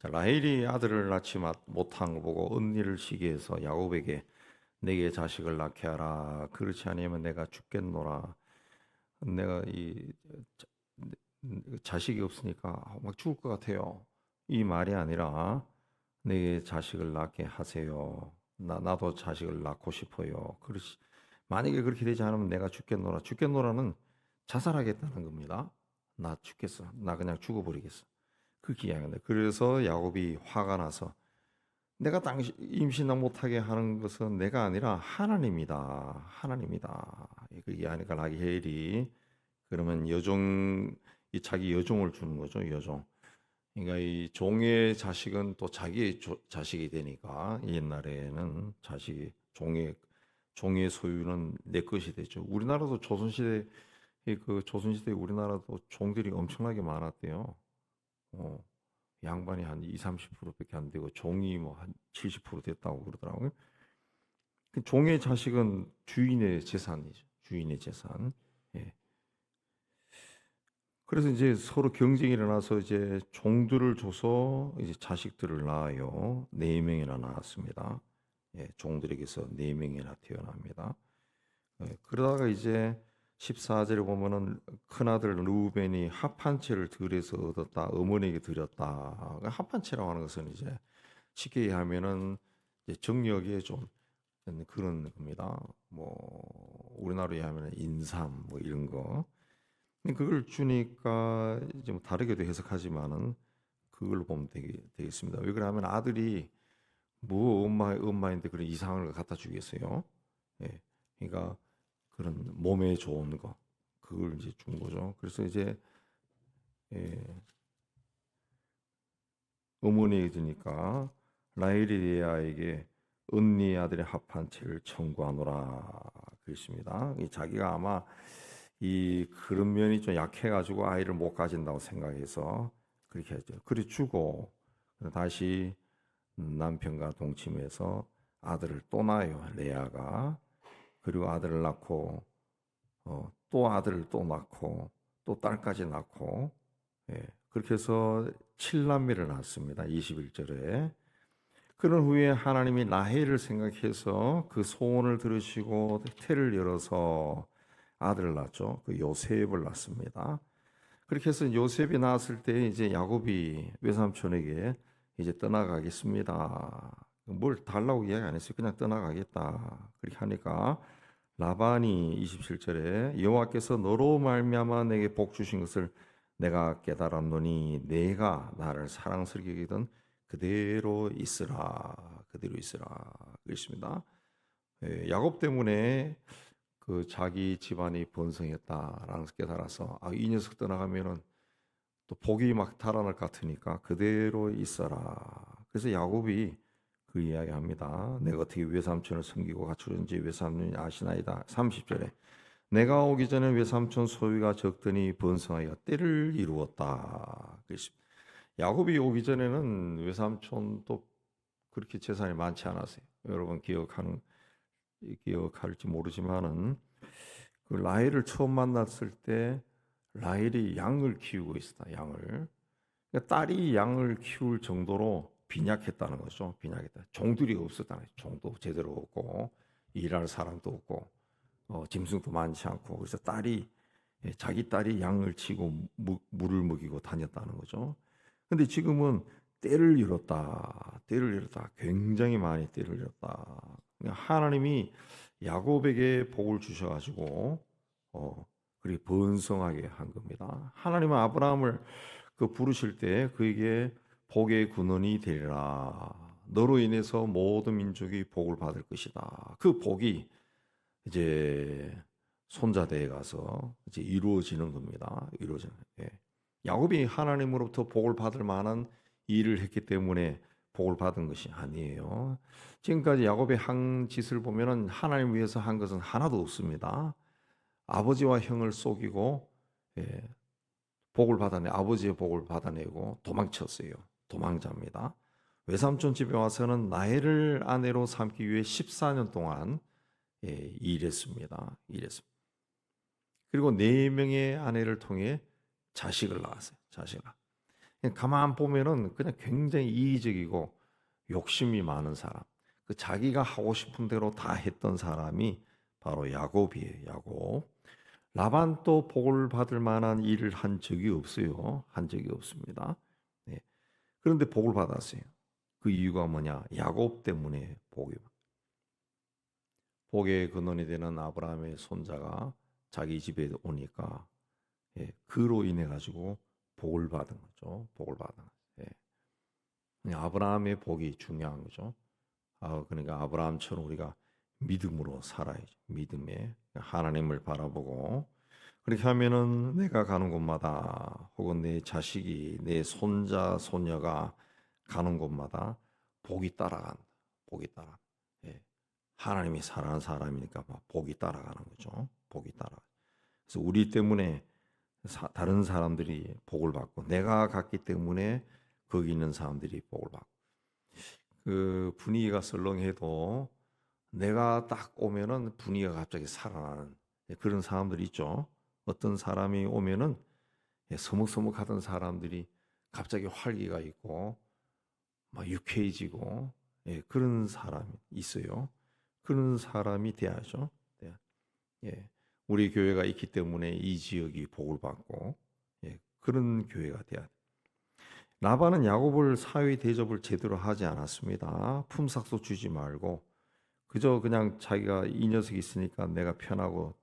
자, 라헬이 아들을 낳지 마- 못한 걸 보고 언니를 시기해서 야곱에게 내게 자식을 낳게 하라. 그렇지 아니하면 내가 죽겠노라. 내가 이 자- 자식이 없으니까 막 죽을 것 같아요. 이 말이 아니라 내게 자식을 낳게 하세요. 나 나도 자식을 낳고 싶어요. 그렇지. 만약에 그렇게 되지 않으면 내가 죽겠노라. 죽겠노라는 자살하겠다는 겁니다. 나 죽겠어. 나 그냥 죽어버리겠어. 그렇게 이야기한다. 그래서 야곱이 화가 나서 내가 당신 임신을 못하게 하는 것은 내가 아니라 하나님이다. 하나님이다. 그게 하니까 라헬이 그러면 여종 이 자기 여종을 주는 거죠. 여종. 그러니까 이 종의 자식은 또 자기의 조- 자식이 되니까 옛날에는 자식이 종의 종의 소유는 내 것이 되죠. 우리나라도 조선시대 그 조선시대 우리나라도 종들이 엄청나게 많았대요. 어, 양반이 한 2, 30%밖에 안 되고 종이 뭐 한 70% 됐다고 그러더라고요. 그 종의 자식은 주인의 재산이죠. 주인의 재산. 예. 그래서 이제 서로 경쟁이 일어나서 이제 종들을 줘서 이제 자식들을 낳아요. 네 명이나 낳았습니다. 예, 종들에게서 네 명이나 태어납니다. 예, 그러다가 이제 14절에 보면은 큰아들 루벤이 합한 채를 들에서 얻었다. 어머니에게 드렸다. 그 합한 채라고 하는 것은 이제 쉽게 얘기하면은 이제 정력에 좀 그런 겁니다. 뭐 우리나라로 얘기하면 인삼 뭐 이런 거. 그걸 주니까 이제 뭐 다르게도 해석하지만은 그걸로 보면 되겠, 되겠습니다. 왜 그러냐면 아들이 뭐 엄마 엄마인데 그런 이상한 걸 갖다 주겠어요. 예. 그러니까 그런 몸에 좋은 거 그걸 이제 준 거죠. 그래서 이제 예, 어머니에게 주니까 라헬리아에게 언니 아들의 합한 채를 청구하노라 그랬습니다. 이 자기가 아마 이 그런 면이 좀 약해가지고 아이를 못 가진다고 생각해서 그렇게 했죠. 그래 주고 다시 남편과 동침해서 아들을 또 낳아요. 레아가 그리고 아들을 낳고 어, 또 아들을 또 낳고 또 딸까지 낳고 예, 그렇게 해서 칠남매를 낳습니다. 21절에 그런 후에 하나님이 라헬을 생각해서 그 소원을 들으시고 태를 열어서 아들을 낳죠. 그 요셉을 낳습니다. 그렇게 해서 요셉이 낳았을 때 이제 야곱이 외삼촌에게 이제 떠나가겠습니다. 뭘 달라고 이야기 안 했어요. 그냥 떠나가겠다. 그렇게 하니까 라반이 27절에 여호와께서 너로 말미암아 내게 복 주신 것을 내가 깨달았노니 내가 나를 사랑스럽게 여기던 그대로 있으라. 그대로 있으라. 그랬습니다. 예, 야곱 때문에 그 자기 집안이 번성했다라는 걸 깨달아서 아, 이 녀석 떠나가면은 또 복이 막 달아날 것 같으니까 그대로 있어라. 그래서 야곱이 그 이야기합니다. 내가 어떻게 외삼촌을 섬기고 갖추는지 외삼촌이 아시나이다. 30절에 내가 오기 전에 외삼촌 소유가 적더니 번성하여 때를 이루었다. 그랬습니다. 야곱이 오기 전에는 외삼촌도 그렇게 재산이 많지 않았어요. 여러분 기억하는 기억할지 모르지만은 그 라헬을 처음 만났을 때 라헬이 양을 키우고 있었다. 양을 그러니까 딸이 양을 키울 정도로 빈약했다는 거죠. 빈약했다. 종들이 없었다는 거죠. 종도 제대로 없고 일할 사람도 없고 어, 짐승도 많지 않고 그래서 딸이 예, 자기 딸이 양을 치고 무, 물을 먹이고 다녔다는 거죠. 근데 지금은 때를 잃었다. 때를 잃었다. 굉장히 많이 때를 잃었다. 하나님이 야곱에게 복을 주셔가지고 어 그리 번성하게 한 겁니다. 하나님은 아브라함을 그 부르실 때 그에게 복의 근원이 되리라. 너로 인해서 모든 민족이 복을 받을 것이다. 그 복이 이제 손자대에 가서 이제 이루어지는 겁니다. 이루어지는. 예. 야곱이 하나님으로부터 복을 받을 만한 일을 했기 때문에 복을 받은 것이 아니에요. 지금까지 야곱의 한 짓을 보면은 하나님 위해서 한 것은 하나도 없습니다. 아버지와 형을 속이고 예, 복을 받아내 아버지의 복을 받아내고 도망쳤어요. 도망자입니다. 외삼촌 집에 와서는 나해를 아내로 삼기 위해 14년 동안 예, 일했습니다. 일했습니다. 그리고 네 명의 아내를 통해 자식을 낳았어요. 자식을. 가만 보면은 그냥 굉장히 이기적이고 욕심이 많은 사람. 그 자기가 하고 싶은 대로 다 했던 사람이 바로 야곱이에요. 야곱. 라반도 복을 받을 만한 일을 한 적이 없어요. 한 적이 없습니다. 네. 그런데 복을 받았어요. 그 이유가 뭐냐? 야곱 때문에 복이 복의 근원이 되는 아브라함의 손자가 자기 집에 오니까 예, 그로 인해 가지고 복을 받은 거죠. 복을 받은 거죠. 예. 아브라함의 복이 중요한 거죠. 아, 그러니까 아브라함처럼 우리가 믿음으로 살아야죠. 믿음에 하나님을 바라보고 그렇게 하면은 내가 가는 곳마다 혹은 내 자식이 내 손자 손녀가 가는 곳마다 복이 따라간다. 복이 따라. 예. 하나님이 사랑하는 사람이니까 막 복이 따라가는 거죠. 복이 따라. 그래서 우리 때문에 사, 다른 사람들이 복을 받고 내가 갔기 때문에 거기 있는 사람들이 복을 받고 그 분위기가 썰렁해도 내가 딱 오면은 분위기가 갑자기 살아나는 그런 사람들이 있죠. 어떤 사람이 오면은 예, 서먹서먹하던 사람들이 갑자기 활기가 있고 막 유쾌해지고 예, 그런 사람이 있어요. 그런 사람이 돼야죠. 돼야. 예, 우리 교회가 있기 때문에 이 지역이 복을 받고 예, 그런 교회가 돼야 돼. 라반은 야곱을 사회 대접을 제대로 하지 않았습니다. 품삯도 주지 말고 그저 그냥 자기가 이 녀석이 있으니까 내가 편하고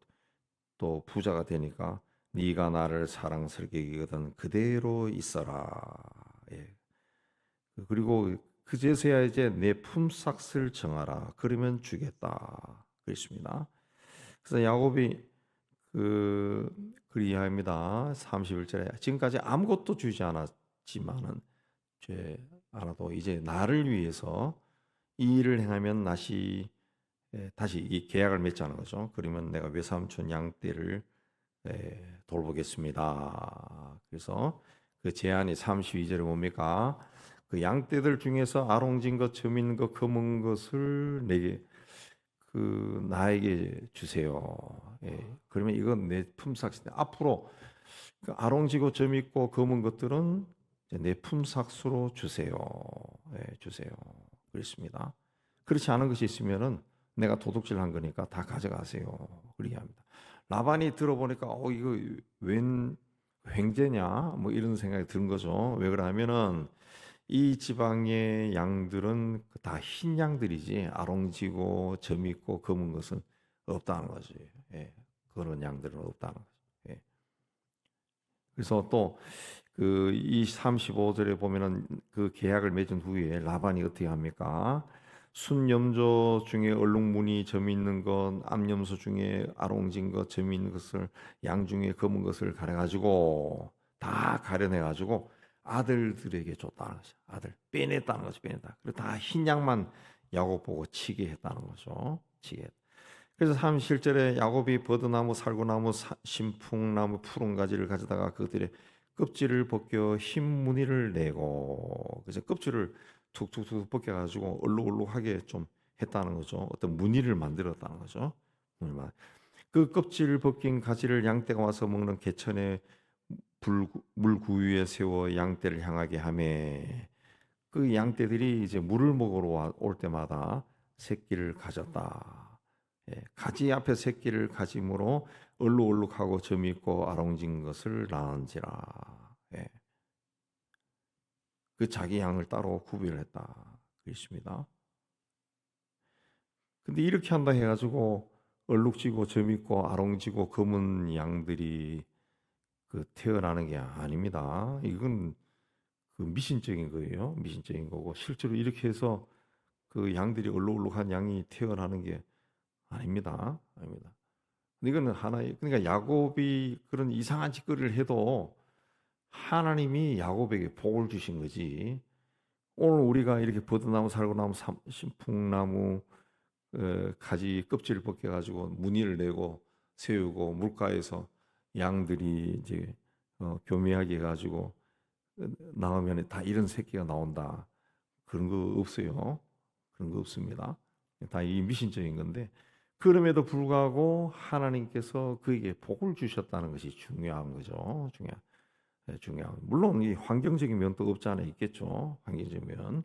또 부자가 되니까 네가 나를 사랑스럽게 여기거든 그대로 있어라. 예. 그리고 그제서야 이제 내 품삯을 정하라. 그러면 주겠다. 그랬습니다. 그래서 야곱이 그 그리하입니다. 31절에 지금까지 아무것도 주지 않았지만은 죄 않아도 이제 나를 위해서 이 일을 행하면 예, 다시 이 계약을 맺자는 거죠. 그러면 내가 외삼촌 양떼를 예, 돌보겠습니다. 그래서 그 제안이 32절에 뭡니까? 그 양떼들 중에서 아롱진 것, 점인 것, 검은 것을 내게 그 나에게 주세요. 예, 그러면 이건 내 품삯인데 앞으로 그 아롱지고 점 있고 검은 것들은 내 품삯으로 주세요. 예, 주세요. 그렇습니다. 그렇지 않은 것이 있으면은 내가 도둑질 한 거니까 다 가져가세요. 그렇게 합니다. 라반이 들어보니까 어 이거 웬 횡재냐 뭐 이런 생각이 드는 거죠. 왜 그러냐면은 이 지방의 양들은 다 흰 양들이지 아롱지고 점 있고 검은 것은 없다는 거지. 예, 그런 양들은 없다는 거죠. 예. 그래서 또 그 이 35절에 보면은 그 계약을 맺은 후에 라반이 어떻게 합니까? 순염소 중에 얼룩무늬 점 있는 것, 암염소 중에 아롱진 것, 점 있는 것을 양 중에 검은 것을 가려 가지고 다 가려내 가지고 아들들에게 줬다는 거죠. 아들 빼냈다는 거죠. 빼냈다. 그리고 다 흰 양만 야곱 보고 치게 했다는 거죠. 치게. 그래서 37절에 야곱이 버드나무, 살구나무, 신풍나무, 푸른 가지를 가져다가 그들의 껍질을 벗겨 흰 무늬를 내고 그래서 껍질을 툭툭툭 벗겨가지고 얼룩얼룩하게 좀 했다는 거죠. 어떤 무늬를 만들었다는 거죠. 그 껍질 벗긴 가지를 양떼가 와서 먹는 개천에 물구 위에 세워 양떼를 향하게 하매 그 양떼들이 이제 물을 먹으러 올 때마다 새끼를 가졌다. 예, 가지 앞에 새끼를 가짐으로 얼룩얼룩하고 점 있고 아롱진 것을 낳은지라. 예. 그 자기 양을 따로 구별했다. 그랬습니다. 근데 이렇게 한다 해가지고 얼룩지고 점 있고 아롱지고 검은 양들이 그 태어나는 게 아닙니다. 이건 그 미신적인 거예요. 미신적인 거고 실제로 이렇게 해서 그 양들이 얼룩얼룩한 양이 태어나는 게 아닙니다. 아닙니다. 이거는 하나의 그러니까 야곱이 그런 이상한 짓거리를 해도 하나님이 야곱에게 복을 주신 거지. 오늘 우리가 이렇게 버드나무, 살구나무, 신풍나무 어, 가지 껍질을 벗겨 가지고 무늬를 내고 세우고 물가에서 양들이 이제 어, 교미하게 해가지고 나오면 다 이런 새끼가 나온다. 그런 거 없어요. 그런 거 없습니다. 다 이 미신적인 건데 그럼에도 불구하고 하나님께서 그에게 복을 주셨다는 것이 중요한 거죠. 중요한. 예, 중요하고 물론 이 환경적인 면도 없지 않아 있겠죠. 환경적인 면.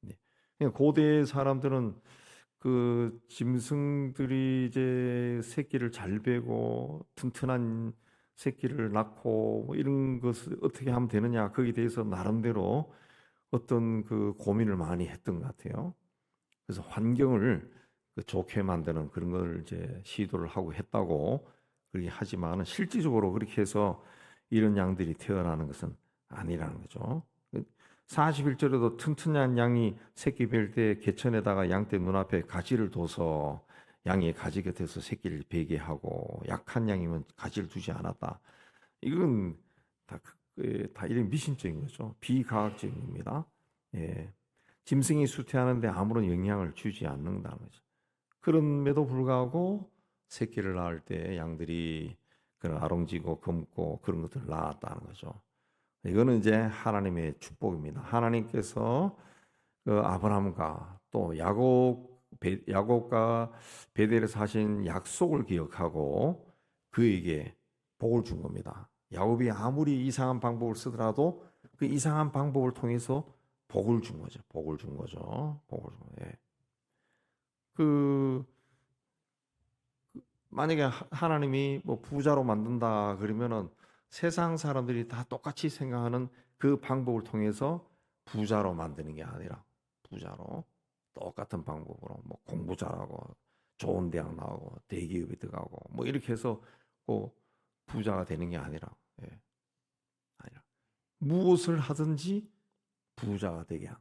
네. 고대 사람들은 그 짐승들이 이제 새끼를 잘 베고 튼튼한 새끼를 낳고 뭐 이런 것을 어떻게 하면 되느냐 거기에 대해서 나름대로 어떤 그 고민을 많이 했던 것 같아요. 그래서 환경을 그 좋게 만드는 그런 걸 이제 시도를 하고 했다고 그렇게 하지만은 실질적으로 그렇게 해서 이런 양들이 태어나는 것은 아니라는 거죠. 41절에도 튼튼한 양이 새끼 뵐때 개천에다가 양떼 눈앞에 가지를 둬서 양이 가지 곁에서 새끼를 베게 하고 약한 양이면 가지를 두지 않았다. 이건 다, 그- 예, 다 이런 미신적인 거죠. 비과학적인 겁니다. 예. 짐승이 수태하는데 아무런 영향을 주지 않는다는 거죠. 그럼에도 불구하고 새끼를 낳을 때 양들이 그런 아롱지고 검고 그런 것들을 낳았다는 거죠. 이거는 이제 하나님의 축복입니다. 하나님께서 그 아브라함과 또 야곱 베- 야곱과 베델에서 하신 약속을 기억하고 그에게 복을 준 겁니다. 야곱이 아무리 이상한 방법을 쓰더라도 그 이상한 방법을 통해서 복을 준 거죠. 복을 준 거죠. 복을 준 거예요. 예. 그 만약에 하- 하나님이 뭐 부자로 만든다 그러면은 세상 사람들이 다 똑같이 생각하는 그 방법을 통해서 부자로 만드는 게 아니라 부자로 똑같은 방법으로 뭐 공부 잘하고 좋은 대학 나오고 대기업에 들어가고 뭐 이렇게 해서 꼭 부자가 되는 게 아니라 예. 아니라 무엇을 하든지 부자가 되게 한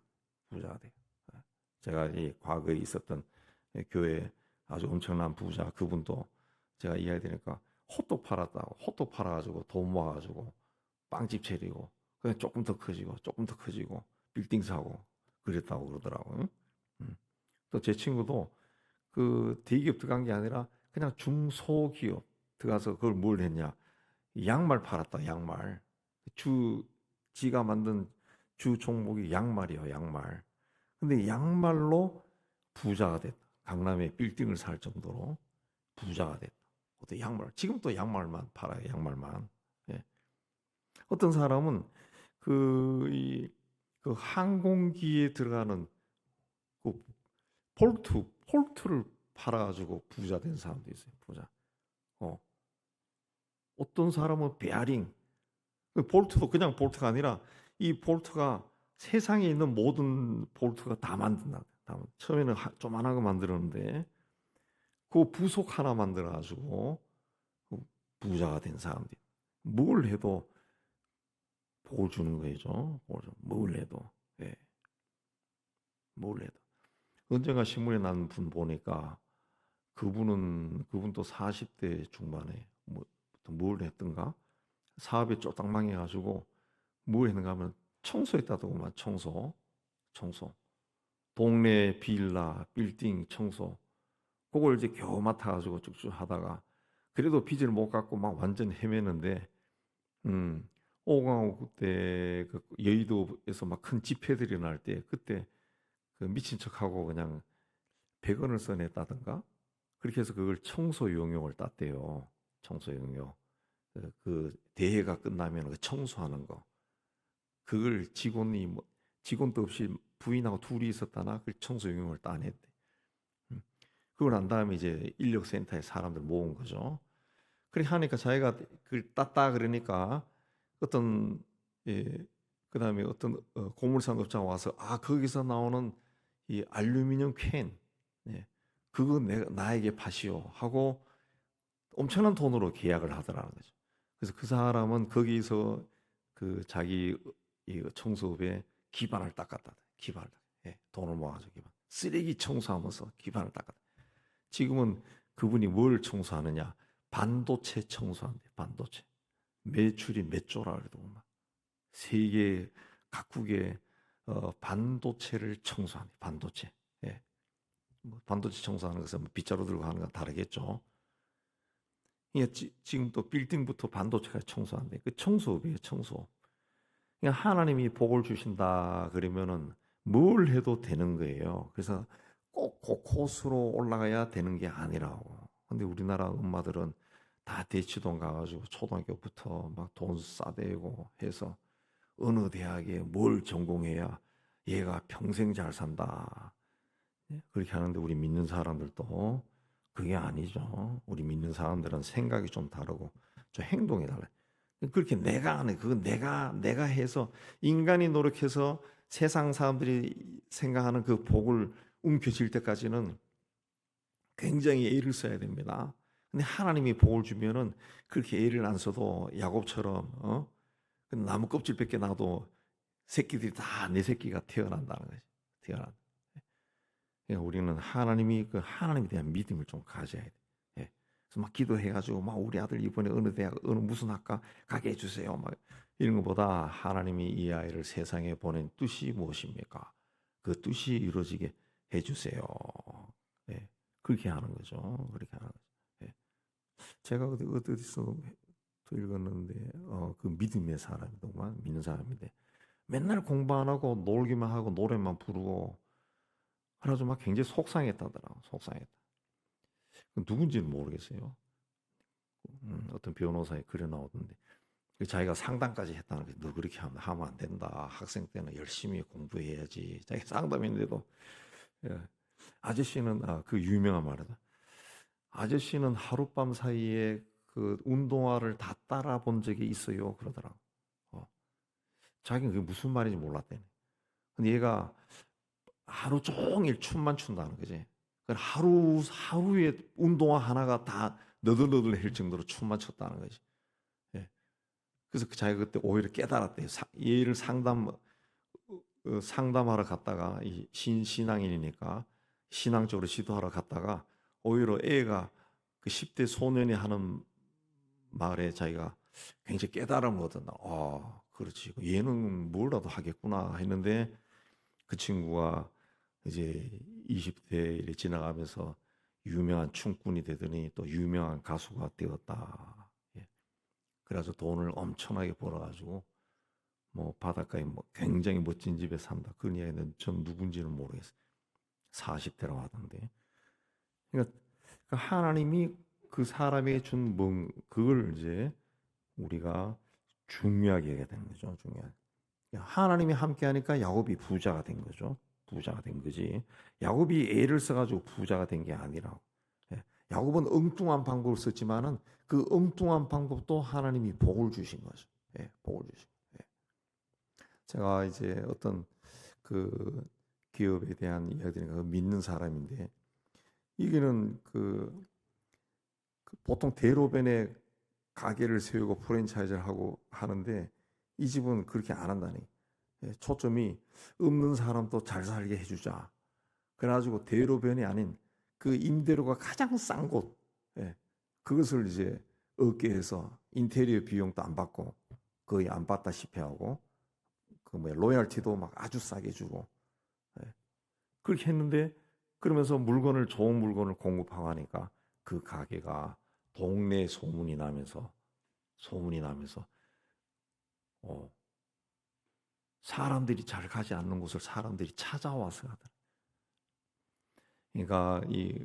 부자가 돼. 예. 제가 이 과거에 있었던 예, 교회 아주 엄청난 부자 그분도 제가 이야기드리니까 호떡 팔았다고 호떡 팔아가지고 돈 모아가지고 빵집 차리고 그냥 조금 더 커지고 조금 더 커지고 빌딩 사고 그랬다고 그러더라고요. 또제 친구도 그 대기업 들어간 게 아니라 그냥 중소기업 들어가서 그걸 뭘 했냐. 양말 팔았다 양말. 주 지가 만든 주 종목이 양말이요 양말. 근데 양말로 부자가 됐다 강남에 빌딩을 살 정도로 부자가 됐다 어떤 양말 지금 또 양말만 팔아요 양말만 예. 어떤 사람은 그, 이, 그 항공기에 들어가는 그 폴트, 폴트를 팔아가지고 부자 된 사람도 있어요. 부자. 어. 어떤 사람은 베어링. 그 볼트도 그냥 볼트가 아니라 이 볼트가 세상에 있는 모든 볼트가 다 만든다. 처음에는 하- 조만한 거 만들었는데 그 부속 하나 만들어가지고 그 부자가 된 사람들이 뭘 해도 복을 주는 거죠. 뭘 해도. 예. 뭘 해도. 언젠가 신문에 난 분 보니까 그분은 그분도 40대 중반에 뭐, 뭘 했던가 사업에 쫄딱 망해가지고 뭘 했는가 하면 청소했다더구만 청소 청소 동네 빌라 빌딩 청소 그걸 이제 겨우 맡아가지고 쭉쭉 하다가 그래도 빚을 못 갚고 막 완전 헤매는데 음 오광호 그때 그 여의도에서 막 큰 집회들이 날 때 그때 그 미친 척하고 그냥 100원을 써냈다든가 그렇게 해서 그걸 청소 용역을 땄대요. 청소 용역. 그, 그 대회가 끝나면 그 청소하는 거. 그걸 직원이 뭐 직원도 없이 부인하고 둘이 있었다나 그 청소 용역을 따냈대. 음. 그걸 난 다음에 이제 인력센터에 사람들 모은 거죠. 그렇게 하니까 자기가 그걸 땄다 그러니까 어떤 예, 그 다음에 어떤 어, 고물상업자가 와서 아 거기서 나오는 이 알루미늄 캔 예, 그거 내가 나에게 파시오 하고 엄청난 돈으로 계약을 하더라는 거죠. 그래서 그 사람은 거기서 그 자기 이 청소업에 기반을 닦았다. 기반을 닦- 예, 돈을 모아가지고 기반. 쓰레기 청소하면서 기반을 닦았다. 지금은 그분이 뭘 청소하느냐? 반도체 청소한대. 반도체. 매출이 몇 조라 막 세계 각국의 어, 반도체를 청소하는 반도체. 예. 뭐 반도체 청소하는 것은 뭐 빗자루 들고 하는 건 다르겠죠. 이게 지, 지금 또 빌딩부터 반도체가 청소한대. 그 청소업이에요, 청소. 그냥 하나님이 복을 주신다 그러면은 뭘 해도 되는 거예요. 그래서 꼭 곳곳으로 올라가야 되는 게 아니라고. 근데 우리나라 엄마들은 다 대치동 가가지고 초등학교부터 막 돈 싸대고 해서 어느 대학에 뭘 전공해야 얘가 평생 잘 산다. 예, 그렇게 하는데 우리 믿는 사람들도 그게 아니죠. 우리 믿는 사람들은 생각이 좀 다르고 좀 행동이 달라요. 그렇게 내가 하는 그건 내가 내가 해서 인간이 노력해서 세상 사람들이 생각하는 그 복을 움켜쥘 때까지는 굉장히 애를 써야 됩니다. 근데 하나님이 복을 주면은 그렇게 애를 안 써도 야곱처럼 어? 그 나무 껍질밖에 나도 새끼들이 다 내 새끼가 태어난다는 거지. 태어난. 그러니까 우리는 하나님이 그 하나님에 대한 믿음을 좀 가져야 돼. 예. 막 기도해가지고 막 우리 아들 이번에 어느 대학 어느 무슨 학과 가게 해주세요. 막 이런 것보다 하나님이 이 아이를 세상에 보낸 뜻이 무엇입니까? 그 뜻이 이루어지게 해주세요. 예. 그렇게 하는 거죠. 그렇게 하는 거죠. 예. 제가 어디 어디서 또 읽었는데 어, 그 믿음의 사람이더만 믿는 사람인데 맨날 공부 안 하고 놀기만 하고 노래만 부르고 그래가지고 막 굉장히 속상했다더라고 속상했다. 그 누군지는 모르겠어요. 음, 어떤 변호사에 글에 나오던데 그 자기가 상담까지 했다는 거지. 너 그렇게 하면, 하면 안 된다. 학생 때는 열심히 공부해야지. 자기 상담했는데도 예. 아저씨는 아, 그 유명한 말이다. 아저씨는 하룻밤 사이에 그 운동화를 다 따라 본 적이 있어요. 그러더라고. 어. 자기는 그게 무슨 말인지 몰랐대네. 근데 얘가 하루 종일 춤만 춘다는 거지. 그 하루 하루에 운동화 하나가 다 너덜너덜할 정도로 춤만 췄다는 거지. 예. 그래서 그 자기가 그때 오히려 깨달았대요. 사- 얘를 상담 어, 상담하러 갔다가 이 신 신앙인이니까 신앙 쪽으로 지도하러 갔다가 오히려 애가 그 10대 소년이 하는 말에 자기가 굉장히 깨달음을 얻었나. 아, 그렇지. 얘는 뭐라도 하겠구나 했는데 그 친구가 이제 20대를 지나가면서 유명한 춤꾼이 되더니 또 유명한 가수가 되었다. 예. 그래서 돈을 엄청나게 벌어가지고 뭐 바닷가에 뭐 굉장히 멋진 집에 산다. 그런 이야기는 전 누군지는 모르겠어요. 40대라고 하던데. 그러니까 그 하나님이 그 사람에게 준 뭐, 그걸 이제 우리가 중요하게 얘기해야 되는 거죠. 중요하게. 하나님이 함께 하니까 야곱이 부자가 된 거죠. 부자가 된 거지. 야곱이 애를 써가지고 부자가 된 게 아니라고. 예. 야곱은 엉뚱한 방법을 썼지만은 그 엉뚱한 방법도 하나님이 복을 주신 거죠. 예, 복을 주신. 예. 제가 이제 어떤 그 기업에 대한 이야기들을 믿는 사람인데 이게는 그, 그 보통 대로변에 가게를 세우고 프랜차이즈를 하고 하는데 이 집은 그렇게 안 한다니. 예, 초점이 없는 사람도 잘 살게 해주자. 그래가지고 대로변이 아닌 그 임대료가 가장 싼 곳, 예, 그것을 이제 얻게 해서 인테리어 비용도 안 받고 거의 안 받다시피 하고 그 뭐야 로열티도 막 아주 싸게 주고 예, 그렇게 했는데 그러면서 물건을 좋은 물건을 공급하고 하니까 그 가게가 동네 소문이 나면서 소문이 나면서 어, 사람들이 잘 가지 않는 곳을 사람들이 찾아와서 가더라. 그러니까 이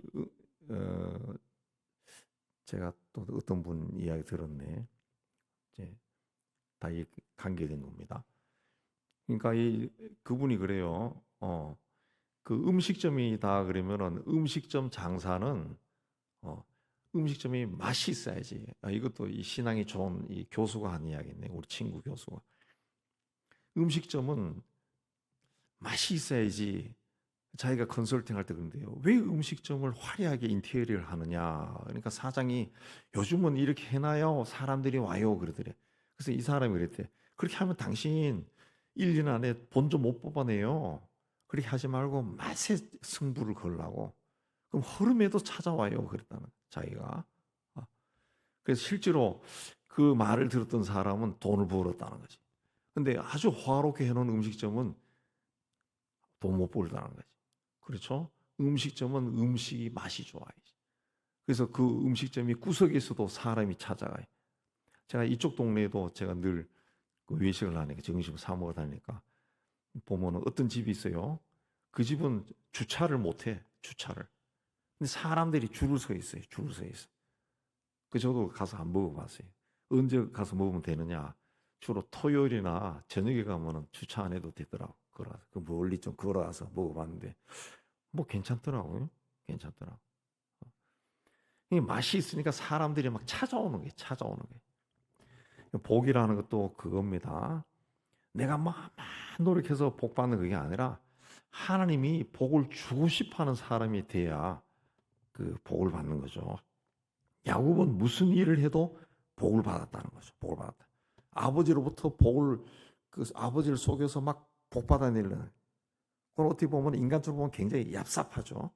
어, 제가 또 어떤 분 이야기 들었네. 이제 다이 관계된 겁니다. 그러니까 이 그분이 그래요. 어, 그 음식점이 다 그러면은 음식점 장사는 어, 음식점이 맛이 있어야지. 아, 이것도 이 신앙이 좋은 이 교수가 한 이야기네. 우리 친구 교수가. 음식점은 맛이 있어야지. 자기가 컨설팅 할 때 그런데요. 왜 음식점을 화려하게 인테리어를 하느냐. 그러니까 사장이 요즘은 이렇게 해놔요. 사람들이 와요. 그러더래. 그래서 이 사람이 그랬대. 그렇게 하면 당신 1년 안에 돈좀못 뽑아내요. 그렇게 하지 말고 맛에 승부를 걸라고. 그럼 흐름에도 찾아와요. 그랬다는 자기가. 아, 그래서 실제로 그 말을 들었던 사람은 돈을 벌었다는 거지. 근데 아주 화롭게 해놓은 음식점은 돈 못 벌다는 거지. 그렇죠? 음식점은 음식이 맛이 좋아야지. 그래서 그 음식점이 구석에서도 사람이 찾아가요. 제가 이쪽 동네에도 제가 늘 그 외식을 하니까 정식으로 사 먹어 다니니까 보면은 어떤 집이 있어요. 그 집은 주차를 못 해. 주차를. 근데 사람들이 줄을 서 있어요. 줄을 서 있어. 그 저도 가서 안 먹어봤어요. 언제 가서 먹으면 되느냐? 주로 토요일이나 저녁에 가면은 주차 안 해도 되더라고. 걸어서 그 멀리 좀 걸어가서 먹어봤는데 뭐 괜찮더라고요. 괜찮더라고. 이 맛이 있으니까 사람들이 막 찾아오는 게 찾아오는 게. 복이라는 것도 그겁니다. 내가 막, 막 노력해서 복 받는 그게 아니라 하나님이 복을 주고 싶어하는 사람이 돼야 그 복을 받는 거죠. 야곱은 무슨 일을 해도 복을 받았다는 거죠. 복을 받았다. 아버지로부터 복을 그 아버지를 속여서 막 복 받아내려는. 그건 어떻게 보면 인간적으로 보면 굉장히 얍삽하죠.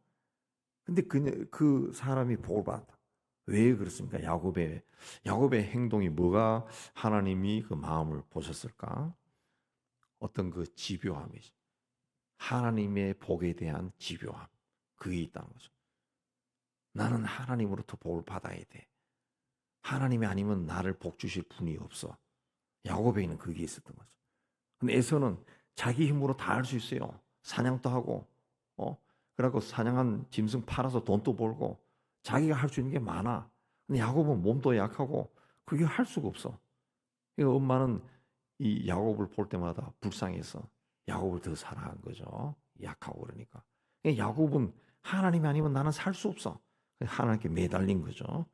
근데 그, 그 사람이 복을 받았다. 왜 그렇습니까? 야곱의 야곱의 행동이 뭐가 하나님이 그 마음을 보셨을까? 어떤 그 집요함이죠. 하나님의 복에 대한 집요함. 그게 있다는 거죠. 나는 하나님으로부터 복을 받아야 돼. 하나님이 아니면 나를 복 주실 분이 없어. 야곱에는 그게 있었던 거죠. 근데 에서는 자기 힘으로 다 할 수 있어요. 사냥도 하고, 어, 그래갖고 사냥한 짐승 팔아서 돈도 벌고, 자기가 할 수 있는 게 많아. 근데 야곱은 몸도 약하고, 그게 할 수가 없어. 그러니까 엄마는 이 야곱을 볼 때마다 불쌍해서 야곱을 더 사랑한 거죠. 약하고 그러니까. 그러니까 야곱은 하나님이 아니면 나는 살 수 없어. 하나님께 매달린 거죠.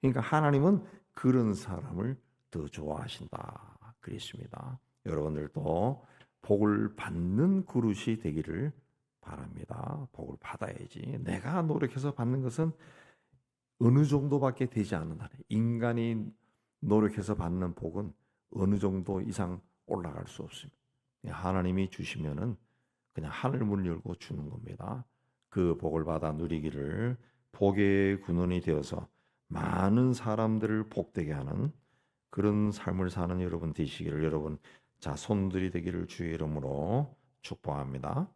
그러니까 하나님은 그런 사람을 더 좋아하신다. 그랬습니다. 여러분들도 복을 받는 그릇이 되기를 바랍니다. 복을 받아야지. 내가 노력해서 받는 것은 어느 정도밖에 되지 않는다. 인간이 노력해서 받는 복은 어느 정도 이상 올라갈 수 없습니다. 하나님이 주시면은 그냥 하늘 문을 열고 주는 겁니다. 그 복을 받아 누리기를 복의 군원이 되어서 많은 사람들을 복되게 하는 그런 삶을 사는 여러분 되시기를 여러분 자 손들이 되기를 주의 이름으로 축복합니다.